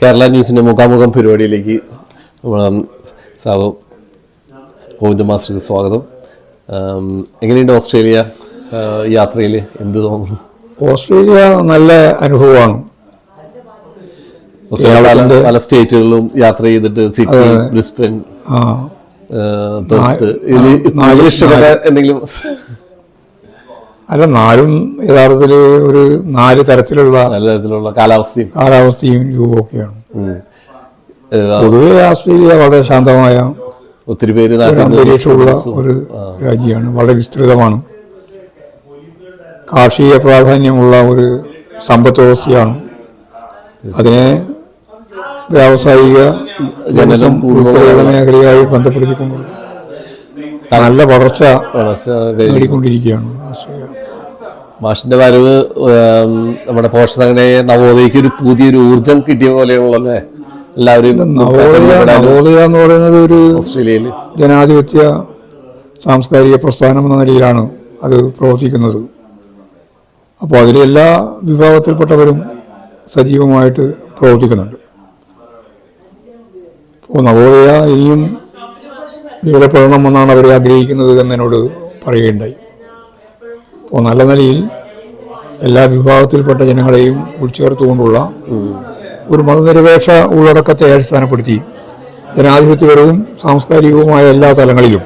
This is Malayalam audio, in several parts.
കേരള ന്യൂസിന്റെ മുഖാമുഖം പരിപാടിയിലേക്ക് സാബു ഗോവിന്ദ മാസ്റ്റർക്ക് സ്വാഗതം. എങ്ങനെയുണ്ട് ഓസ്ട്രേലിയ യാത്രയിൽ എന്ത് തോന്നുന്നു? ഓസ്ട്രേലിയ നല്ല അനുഭവമാണ്. പല സ്റ്റേറ്റുകളിലും യാത്ര ചെയ്തിട്ട് സിഡ്നി ബ്രിസ്ബൻ പെർത്ത്. ഇഷ്ടപ്പെട്ട എന്തെങ്കിലും അല്ല നാലും യഥാർത്ഥത്തിൽ ഒരു നാല് തരത്തിലുള്ള നല്ല തരത്തിലുള്ള കാലാവസ്ഥയും. കാലാവസ്ഥയും രൂപമൊക്കെയാണ്. ഉം. ഏ, പൊതുവെ ഓസ്ട്രേലിയ വളരെ ശാന്തമായ ഒത്തിരി പേര് ഒരു നാട്ടിൽ നിന്ന് അന്തരീക്ഷമുള്ള ഒരു രാജ്യമാണ്. വളരെ വിസ്തൃതമാണ്. കാർഷിക പ്രാധാന്യമുള്ള ഒരു സമ്പദ് വ്യവസ്ഥയാണ്. അതിനെ വ്യാവസായിക ജനസം ഉൾപ്പെടെയുള്ള മേഖലയായി ബന്ധപ്പെടുത്തിക്കൊണ്ടുള്ള നല്ല വളർച്ച വളർച്ച. നേടിക്കൊണ്ടിരിക്കുകയാണ് ഓസ്ട്രേലിയ മാഷിന്റെ വരവ് നമ്മുടെ പോഷസംഘടനയെ നവോദയക്ക് ഒരു പുതിയൊരു ഊർജം കിട്ടിയ പോലെയുള്ള എല്ലാവരും നവോദയ നവോദയ എന്ന് പറയുന്നത് ഒരു ഓസ്ട്രേലിയയിൽ. ജനാധിപത്യ സാംസ്കാരിക പ്രസ്ഥാനം എന്ന നിലയിലാണ് അത് പ്രവർത്തിക്കുന്നത്. അപ്പോൾ അതിലെ എല്ലാ വിഭാഗത്തിൽപ്പെട്ടവരും സജീവമായിട്ട് പ്രവർത്തിക്കുന്നുണ്ട്. അപ്പോൾ നവോദയ ഇനിയും വിപുലപ്പെടണം എന്നാണ് അവരെ ആഗ്രഹിക്കുന്നത് എന്നോട് പറയുകയുണ്ടായി. അപ്പോൾ നല്ല നിലയിൽ എല്ലാ വിഭാഗത്തിൽപ്പെട്ട ജനങ്ങളെയും ഉൾച്ചേർത്തുകൊണ്ടുള്ള ഒരു മതനിരപേക്ഷ ഉള്ളടക്കത്തെ അടിസ്ഥാനപ്പെടുത്തി ജനാധിപത്യപരവും സാംസ്കാരികവുമായ എല്ലാ തലങ്ങളിലും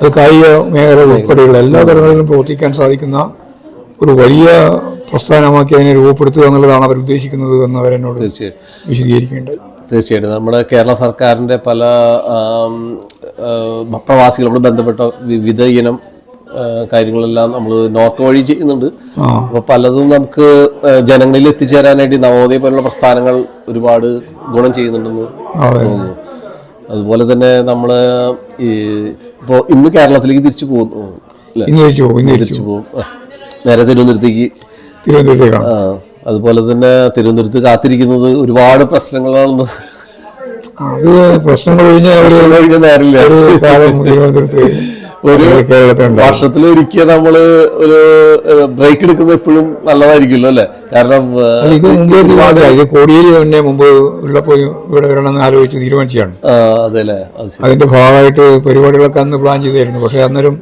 അത് കായിക മേഖല ഉൾപ്പെടെയുള്ള എല്ലാ തലങ്ങളിലും പ്രവർത്തിക്കാൻ സാധിക്കുന്ന ഒരു വലിയ പ്രസ്ഥാനമാക്കി അതിനെ രൂപപ്പെടുത്തുക എന്നുള്ളതാണ് അവർ ഉദ്ദേശിക്കുന്നത് എന്ന് അവരെന്നോട് വിശദീകരിക്കേണ്ടത്. തീർച്ചയായിട്ടും. നമ്മുടെ കേരള സർക്കാരിന്റെ പല പ്രവാസികളോട് ബന്ധപ്പെട്ട വിവിധ ഇനം കാര്യങ്ങളെല്ലാം നമ്മൾ നോർത്ത് വഴി ചെയ്യുന്നുണ്ട്. അപ്പൊ പലതും നമുക്ക് ജനങ്ങളിൽ എത്തിച്ചേരാനായിട്ട് നവോദയ പോലുള്ള പ്രസ്ഥാനങ്ങൾ ഒരുപാട് ഗുണം ചെയ്യുന്നുണ്ടെന്ന് തോന്നുന്നു. അതുപോലെ തന്നെ നമ്മൾ ഈ ഇപ്പോ ഇന്ന് കേരളത്തിലേക്ക് തിരിച്ചു പോകുന്നു. തിരിച്ചു പോകും. നേരെ തിരുവനന്തപുരത്തേക്ക്. തിരുവനന്തപുരത്തേക്ക്? അതുപോലെ തന്നെ തിരുവനന്തപുരത്ത് കാത്തിരിക്കുന്നത് ഒരുപാട് പ്രശ്നങ്ങളാണെന്ന്. അത് പ്രശ്നങ്ങൾ കഴിഞ്ഞാൽ നേരില്ല. ഒരു വർഷത്തിൽ ഒരിക്കൽ നമ്മൾ ഒരു ബ്രേക്ക് എടുക്കുന്നത് എപ്പോഴും നല്ലതായിരിക്കുമല്ലോ അല്ലെ? കാരണം ഇത് മുമ്പേ ഇത് കോടിയേരി തന്നെ മുമ്പ് ഉള്ളപ്പോൾ ഇവിടെ വരണമെന്ന് ആലോചിച്ച് ശരി. അതിന്റെ ഭാഗമായിട്ട് പരിപാടികളൊക്കെ അന്ന് പ്ലാൻ ചെയ്തായിരുന്നു. പക്ഷെ അന്നേരം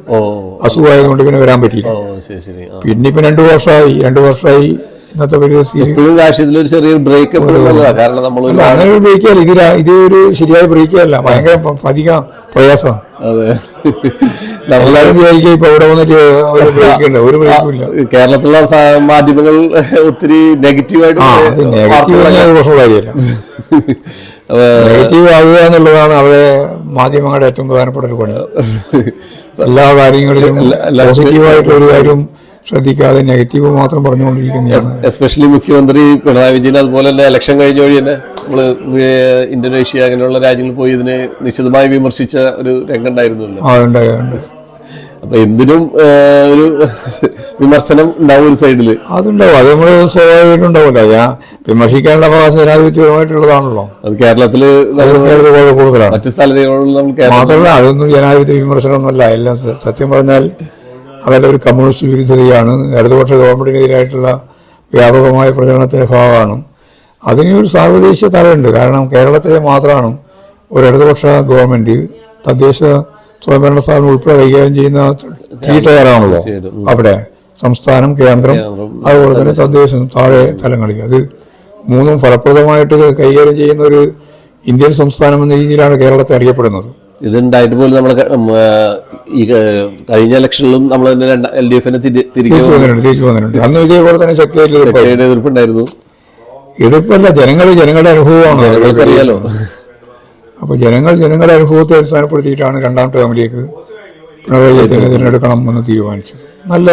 അസുഖമായതുകൊണ്ട് പിന്നെ വരാൻ പറ്റിയില്ല. പിന്നെ ഇപ്പൊ രണ്ടു വർഷമായി. രണ്ടു വർഷമായി ഇന്നത്തെ പരിസ്ഥിതി ചെറിയൊരു ബ്രേക്ക് അങ്ങനെ ഒരു ബ്രേക്ക് അല്ല. ഇത് ഇത് ഒരു ശരിയായ ബ്രേക്ക് അല്ല. ഭയങ്കര അധികം പ്രയാസമാണ്. അതെ. നമ്മളാരും വിചാരിക്കുക ഇപ്പൊ ഇവിടെ വന്നിട്ട് ഒരു ബ്രേക്ക് ഉണ്ട് ഒരു ബ്രേക്കും ഇല്ല. കേരളത്തിലുള്ള മാധ്യമങ്ങൾ ഒത്തിരി നെഗറ്റീവായിട്ട് കാര്യമല്ല. നെഗറ്റീവ് ആവുക എന്നുള്ളതാണ് അവരെ മാധ്യമങ്ങളുടെ ഏറ്റവും പ്രധാനപ്പെട്ട ഒരു പണി. എല്ലാ കാര്യങ്ങളിലും പോസിറ്റീവായിട്ടുള്ള ഒരു കാര്യം ശ്രദ്ധിക്കാതെ നെഗറ്റീവ് മാത്രം പറഞ്ഞുകൊണ്ടിരിക്കുന്നതാണ്. എസ്പെഷ്യലി മുഖ്യമന്ത്രി പിണറായി വിജയൻ അതുപോലെ തന്നെ ഇലക്ഷൻ കഴിഞ്ഞ വഴി തന്നെ നമ്മൾ വേ- ഇന്തോനേഷ്യ അങ്ങനെയുള്ള രാജ്യങ്ങളിൽ പോയി ഇതിനെ നിശിതമായി വിമർശിച്ച ഒരു രംഗം ഉണ്ടായിരുന്നല്ലോ. ആ ഉണ്ടായുണ്ട് അപ്പൊ എന്തിനും ഒരു വിമർശനം ഉണ്ടാവും ഒരു സൈഡിൽ അതുണ്ടാവും. അത് നമ്മൾ സ്വാഭാവികമായിട്ടുണ്ടാവില്ല ഞാൻ വിമർശിക്കാനുള്ള അവകാശം ജനാധിപത്യപരമായിട്ടുള്ളതാണല്ലോ. അത് കേരളത്തിൽ കേരളത്തിൽ കൂടുതലാണ്. മറ്റു സ്ഥലങ്ങളിൽ നമ്മൾ കേരളം മാത്രമല്ല അതൊന്നും ജനാധിപത്യ വിമർശനമൊന്നുമല്ല. എല്ലാം സത്യം പറഞ്ഞാൽ അതെല്ലാം ഒരു കമ്മ്യൂണിസ്റ്റ് വിരുദ്ധതയാണ്. ഇടതുപക്ഷ ഗവൺമെന്റിനെതിരായിട്ടുള്ള വ്യാപകമായ പ്രചരണത്തിന്റെ ഭാഗമാണ്. അതിന് ഒരു സാർവദേശീയ തലമുണ്ട് കാരണം കേരളത്തിലെ മാത്രമാണ് ഒരു ഇടതുപക്ഷ ഗവൺമെന്റ് തദ്ദേശ സ്വയംഭരണ സ്ഥാപനം ഉൾപ്പെടെ കൈകാര്യം ചെയ്യുന്ന തീറ്റകാരാണല്ലോ അവിടെ സംസ്ഥാനം കേന്ദ്രം, അതുപോലെ തന്നെ തദ്ദേശം താഴെ തലങ്ങളിൽ അത് മൂന്നും ഫലപ്രദമായിട്ട് കൈകാര്യം ചെയ്യുന്ന ഒരു ഇന്ത്യൻ സംസ്ഥാനം എന്ന രീതിയിലാണ് കേരളത്തെ അറിയപ്പെടുന്നത്. ഇതുണ്ടായിട്ട് പോലും ആ, ഈ കഴിഞ്ഞ ഇലക്ഷനിലും നമ്മൾ തന്നെ എൽ ഡി എഫിനെ തിരികെ അന്ന് ഇതേപോലെ തന്നെ ശക്തിയായിട്ട് എതിർപ്പുണ്ടായിരുന്നു. എതിർപ്പല്ല ജനങ്ങൾ ജനങ്ങളുടെ അനുഭവമാണ്. നിങ്ങൾക്കറിയാലോ അപ്പൊ ജനങ്ങൾ ജനങ്ങളുടെ അനുഭവത്തെ അടിസ്ഥാനപ്പെടുത്തിയിട്ടാണ് രണ്ടാം ടേമിലേക്ക് പിണറായി വിജയത്തിനെ തിരഞ്ഞെടുക്കണം എന്ന് തീരുമാനിച്ചത്. നല്ല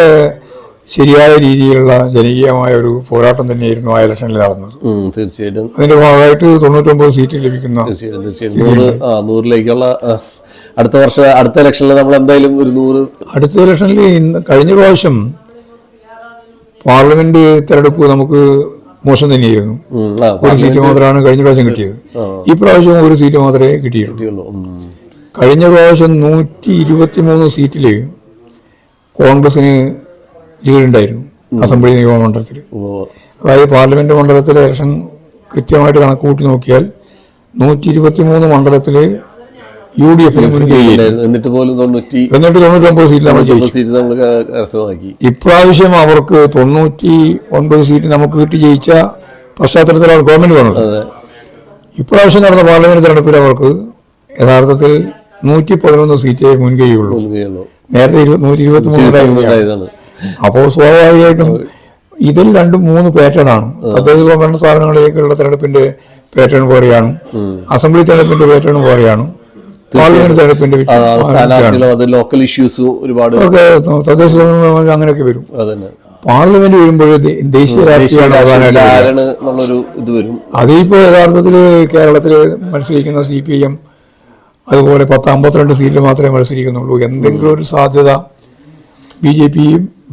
ശരിയായ രീതിയിലുള്ള ജനകീയമായ ഒരു പോരാട്ടം തന്നെയായിരുന്നു ആ ഇലക്ഷനിൽ നടന്നത്. തീർച്ചയായിട്ടും. അതിന്റെ ഭാഗമായിട്ട് തൊണ്ണൂറ്റൊമ്പത് സീറ്റ് ലഭിക്കുന്ന തീർച്ചയായിട്ടും നൂറിലേക്കുള്ള അടുത്ത വർഷം അടുത്ത ഇലക്ഷനിൽ നമ്മൾ എന്തായാലും ഒരു നൂറ് അടുത്ത ഇലക്ഷനിൽ ഇന്ന് കഴിഞ്ഞ പ്രാവശ്യം പാർലമെന്റ് തെരഞ്ഞെടുപ്പ് നമുക്ക് മോശം തന്നെയായിരുന്നു. ഒരു സീറ്റ് മാത്രമാണ് കഴിഞ്ഞ പ്രാവശ്യം കിട്ടിയത്. ഈ പ്രാവശ്യം ഒരു സീറ്റ് മാത്രമേ കിട്ടിയിട്ടുള്ളൂ. കഴിഞ്ഞ പ്രാവശ്യം നൂറ്റി ഇരുപത്തി മൂന്ന് സീറ്റിൽ കോൺഗ്രസിന് ലീഡുണ്ടായിരുന്നു അസംബ്ലി നിയമമണ്ഡലത്തിൽ. അതായത് പാർലമെന്റ് മണ്ഡലത്തിലെ ഇലക്ഷൻ കൃത്യമായിട്ട് കണക്ക് കൂട്ടി നോക്കിയാൽ നൂറ്റി ഇരുപത്തി മൂന്ന് മണ്ഡലത്തിൽ യു ഡി എഫിന് എന്നിട്ട് പോലും തൊണ്ണൂറ്റി എന്നിട്ട് തൊണ്ണൂറ്റൊമ്പത് സീറ്റിൽ നമ്മൾ ജയിച്ചു. സീറ്റ് നമ്മൾ കരസ്ഥമാക്കി. ഇപ്രാവശ്യം അവർക്ക് തൊണ്ണൂറ്റി ഒൻപത് സീറ്റ് നമുക്ക് കിട്ടി ജയിച്ച പശ്ചാത്തലത്തിൽ അവർ ഗവൺമെന്റ് വന്നത്. ഇപ്രാവശ്യം നടന്ന പാർലമെന്റ് തെരഞ്ഞെടുപ്പിൽ അവർക്ക് യഥാർത്ഥത്തിൽ നൂറ്റി പതിനൊന്ന് സീറ്റേ മുൻകൈയുള്ളൂ നേരത്തെ നൂറ്റി ഇരുപത്തി മൂന്നിലായിരുന്നു അപ്പോൾ സ്വാഭാവികമായിട്ടും ഇതിൽ രണ്ടും മൂന്ന് പാറ്റേൺ ആണ്. തദ്ദേശ സ്വയംഭരണ സ്ഥാപനങ്ങളിലേക്കുള്ള തെരഞ്ഞെടുപ്പിന്റെ പാറ്റേൺ പോലെയാണ്. അസംബ്ലി തെരഞ്ഞെടുപ്പിന്റെ പാറ്റേൺ പോലെയാണ്. പാർലമെന്റ് തെരഞ്ഞെടുപ്പിന്റെ ലോക്കൽ ഇഷ്യൂസ് ഒരുപാട് തദ്ദേശ സ്വയംഭരണ അങ്ങനെയൊക്കെ വരും. പാർലമെന്റ് വരുമ്പോൾ ദേശീയ രാഷ്ട്രീയമാണ് അതിപ്പോ യഥാർത്ഥത്തിൽ കേരളത്തിൽ മത്സരിക്കുന്ന സി പി എം അതുപോലെ പത്ത് അമ്പത്തിരണ്ട് സീറ്റിൽ മാത്രമേ മത്സരിക്കുന്നുള്ളൂ. എന്തെങ്കിലും ഒരു സാധ്യത ബി ജെ പി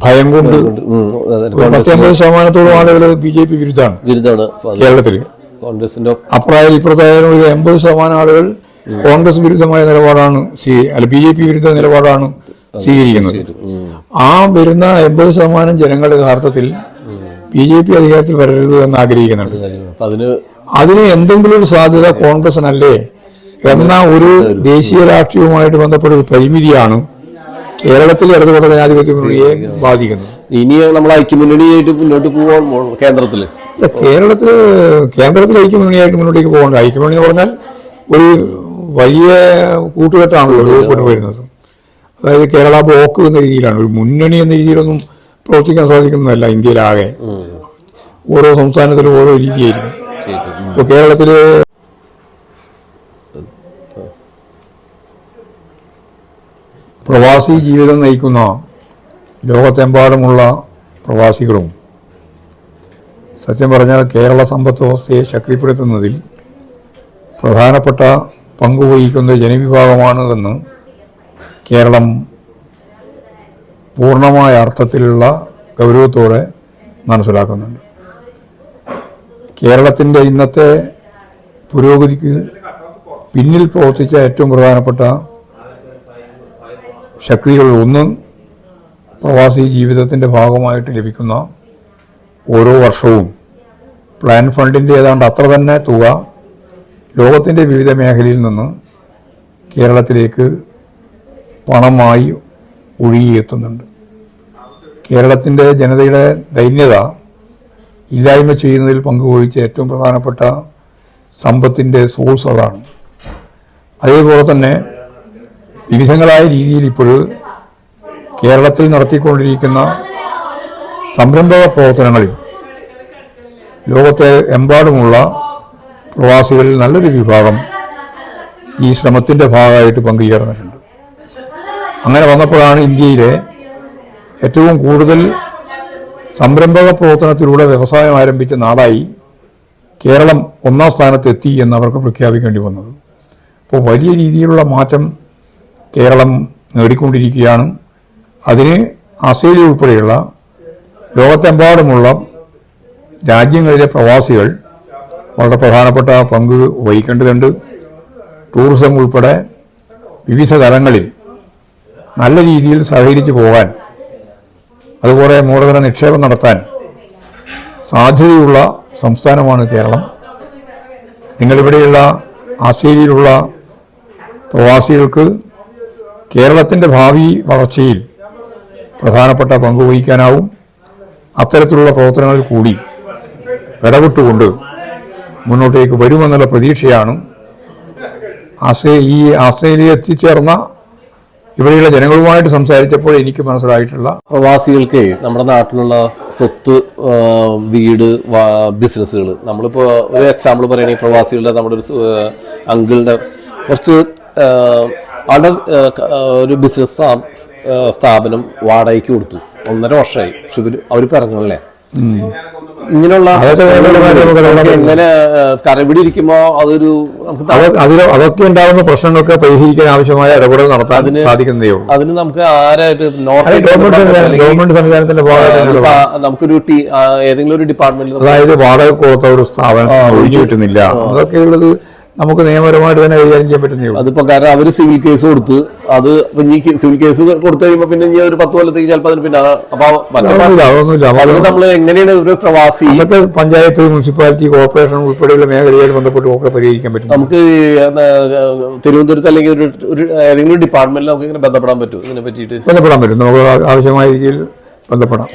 ഭയം കൊണ്ട് ഉം, അതന്നെ. ഒരു പത്ത് അമ്പത് ശതമാനത്തോളം ആളുകൾ ബി ജെ പി വിരുദ്ധാണ് വിരുദ്ധാണ് കേരളത്തിൽ കോൺഗ്രസിന്റെ അപ്രായം ഇപ്പുറത്തായാലും ഒരു എൺപത് ശതമാനം ആളുകൾ കോൺഗ്രസ് വിരുദ്ധമായ നിലപാടാണ് അല്ല ബി ജെ പി വിരുദ്ധ നിലപാടാണ് സ്വീകരിക്കുന്നത്. ആ വരുന്ന എൺപത് ശതമാനം ജനങ്ങൾ യഥാർത്ഥത്തിൽ ബി ജെ പി അധികാരത്തിൽ വരരുത് എന്ന് ആഗ്രഹിക്കുന്നുണ്ട്. അതിന് എന്തെങ്കിലും ഒരു സാധ്യത കോൺഗ്രസിനല്ലേ? എന്ന ഒരു ദേശീയ രാഷ്ട്രീയവുമായിട്ട് ബന്ധപ്പെട്ട ഒരു പരിമിതിയാണ് കേരളത്തിൽ ഇടതുപക്ഷ ജനാധിപത്യ മുന്നണിയെ ബാധിക്കുന്നത് ഇനി നമ്മൾ ഐക്യമുന്നണിയായിട്ട് മുന്നോട്ട് പോവാൻ കേന്ദ്രത്തിൽ. കേരളത്തിൽ കേന്ദ്രത്തിൽ ഐക്യമുന്നണിയായിട്ട് മുന്നോട്ടേക്ക് പോകേണ്ട. ഐക്യമുന്നണി എന്ന് പറഞ്ഞാൽ ഒരു വലിയ കൂട്ടുകെട്ടാണല്ലോ രൂപപ്പെട്ടു വരുന്നത്. അതായത് കേരള ബ്ലോക്ക് എന്ന രീതിയിലാണ്. ഒരു മുന്നണി എന്ന രീതിയിലൊന്നും പ്രവർത്തിക്കാൻ സാധിക്കുന്നതല്ല ഇന്ത്യയിലാകെ. ഓരോ സംസ്ഥാനത്തിലും ഓരോ രീതിയായിരിക്കും. ഇപ്പോൾ കേരളത്തിൽ പ്രവാസി ജീവിതം നയിക്കുന്ന ലോകത്തെമ്പാടുമുള്ള പ്രവാസികളും സത്യം പറഞ്ഞാൽ കേരള സമ്പദ് വ്യവസ്ഥയെ ശക്തിപ്പെടുത്തുന്നതിൽ പ്രധാനപ്പെട്ട പങ്കുവഹിക്കുന്ന ജനവിഭാഗമാണ് എന്ന് കേരളം പൂർണമായ അർത്ഥത്തിലുള്ള ഗൗരവത്തോടെ മനസ്സിലാക്കുന്നുണ്ട്. കേരളത്തിന്റെ ഇന്നത്തെ പുരോഗതിക്ക് പിന്നിൽ പ്രവർത്തിച്ച ഏറ്റവും പ്രധാനപ്പെട്ട ഒന്ന് പ്രവാസി ജീവിതത്തിന്റെ ഭാഗമായിട്ട് ലഭിക്കുന്ന ഓരോ വർഷവും പ്ലാൻ ഫണ്ടിന്റെ ഏതാണ്ട് അത്ര തന്നെ തുക ലോകത്തിന്റെ വിവിധ മേഖലയിൽ നിന്ന് കേരളത്തിലേക്ക് പണമായി ഒഴുകിയെത്തുന്നുണ്ട്. കേരളത്തിന്റെ ജനതയുടെ ദൈന്യത ഇല്ലായ്മ ചെയ്യുന്നതിൽ പങ്കുവഹിച്ച ഏറ്റവും പ്രധാനപ്പെട്ട സമ്പത്തിന്റെ സോഴ്സ് അതാണ്. അതേപോലെ തന്നെ വിവിധങ്ങളായ രീതിയിൽ ഇപ്പോൾ കേരളത്തിൽ നടത്തിക്കൊണ്ടിരിക്കുന്ന സംരംഭക പ്രവർത്തനങ്ങളിൽ ലോകത്തെ എമ്പാടുമുള്ള പ്രവാസികളിൽ നല്ലൊരു വിഭാഗം ഈ ശ്രമത്തിന്റെ ഭാഗമായിട്ട് പങ്കുചേർന്നിട്ടുണ്ട്. അങ്ങനെ വന്നപ്പോഴാണ് ഇന്ത്യയിലെ ഏറ്റവും കൂടുതൽ സംരംഭക പ്രവർത്തനത്തിലൂടെ വ്യവസായം ആരംഭിച്ച നാടായി കേരളം ഒന്നാം സ്ഥാനത്തെത്തി എന്ന് അവർക്ക് പ്രഖ്യാപിക്കേണ്ടി വന്നത്. അപ്പോൾ വലിയ രീതിയിലുള്ള മാറ്റം കേരളം നേടിക്കൊണ്ടിരിക്കുകയാണ്. അതിന് ആസ്ട്രേലിയ ഉൾപ്പെടെയുള്ള ലോകത്തെമ്പാടുമുള്ള രാജ്യങ്ങളിലെ പ്രവാസികൾ വളരെ പ്രധാനപ്പെട്ട പങ്ക് വഹിക്കേണ്ടതുണ്ട്. ടൂറിസം ഉൾപ്പെടെ വിവിധ തലങ്ങളിൽ നല്ല രീതിയിൽ സഹകരിച്ച് പോകാൻ അതുപോലെ മൂലധന നിക്ഷേപം നടത്താൻ സാധ്യതയുള്ള സംസ്ഥാനമാണ് കേരളം. നിങ്ങളിവിടെയുള്ള ആസ്ട്രേലിയയിലുള്ള പ്രവാസികൾക്ക് കേരളത്തിന്റെ ഭാവി വളർച്ചയിൽ പ്രധാനപ്പെട്ട പങ്ക് വഹിക്കാനാവും. അത്തരത്തിലുള്ള പ്രവർത്തനങ്ങളിൽ കൂടി ഇടപെട്ടുകൊണ്ട് മുന്നോട്ടേക്ക് വരുമെന്നുള്ള പ്രതീക്ഷയാണ് ആശ്രയ ഈ ആസ്ട്രേലിയ എത്തിച്ചേർന്ന ഇവിടെയുള്ള ജനങ്ങളുമായിട്ട് സംസാരിച്ചപ്പോൾ എനിക്ക് മനസ്സിലായിട്ടുള്ള പ്രവാസികൾക്ക് നമ്മുടെ നാട്ടിലുള്ള സ്വത്ത് വീട് ബിസിനസ്സുകൾ നമ്മളിപ്പോൾ ഒരു എക്സാമ്പിൾ പറയുകയാണെങ്കിൽ പ്രവാസികളുടെ നമ്മുടെ ഒരു അങ്കിളുടെ കുറച്ച് ആ, ഒരു ബിസിനസ് സ്ഥാപനം വാടകയ്ക്ക് കൊടുത്തു. ഒന്നര വർഷമായി. പക്ഷെ അവർ പറഞ്ഞല്ലേ ഇങ്ങനെയുള്ള ഇങ്ങനെ കരപിടി ഇരിക്കുമ്പോ അതൊരു അതൊക്കെ ഉണ്ടാകുന്ന പ്രശ്നങ്ങൾക്ക് പരിഹരിക്കാൻ ആവശ്യമായ ഇടപെടൽ നടത്താൻ സാധിക്കുന്നതേ ഉള്ളൂ. അതിന് നമുക്ക് ആരായിട്ട് ഗവൺമെന്റ് സംവിധാനത്തിന്റെ നമുക്കൊരു ഏതെങ്കിലും ഒരു ഡിപ്പാർട്ട്മെന്റിൽ അതായത് വാടക കൊടുത്ത ഒരു സ്ഥാപനം ഒഴിഞ്ഞു കിട്ടുന്നില്ല. അതൊക്കെ ഉള്ളത് നമുക്ക് നിയമപരമായിട്ട് തന്നെ കൈകാര്യം ചെയ്യാൻ പറ്റുന്നേ അതിപ്പോ കാരണം അവർ സിവിൽ കേസ് കൊടുത്ത് അത് സിവിൽ കേസ് കൊടുത്തു കഴിയുമ്പോ പിന്നെ ഇനി ഒരു പത്ത് കൊല്ലത്തേക്ക് ചിലപ്പോ അതിന് പിന്നെ അപ്പൊ നമ്മൾ എങ്ങനെയാണ് ഒരു പ്രവാസി പഞ്ചായത്ത് മുനിസിപ്പാലിറ്റി കോർപ്പറേഷൻ ഉൾപ്പെടെയുള്ള മേഖലയായിട്ട് ബന്ധപ്പെട്ട് ഒക്കെ പരിഹരിക്കാൻ പറ്റും. നമുക്ക് തിരുവനന്തപുരത്ത് അല്ലെങ്കിൽ ഒരു ഒരു ഏതെങ്കിലും ഡിപ്പാർട്ട്മെന്റിൽ നമുക്ക് ഇങ്ങനെ ബന്ധപ്പെടാൻ പറ്റും. ഇതിനെ പറ്റിയിട്ട്. ബന്ധപ്പെടാൻ പറ്റും. നമുക്ക് ആവശ്യമായ രീതിയിൽ ബന്ധപ്പെടാം.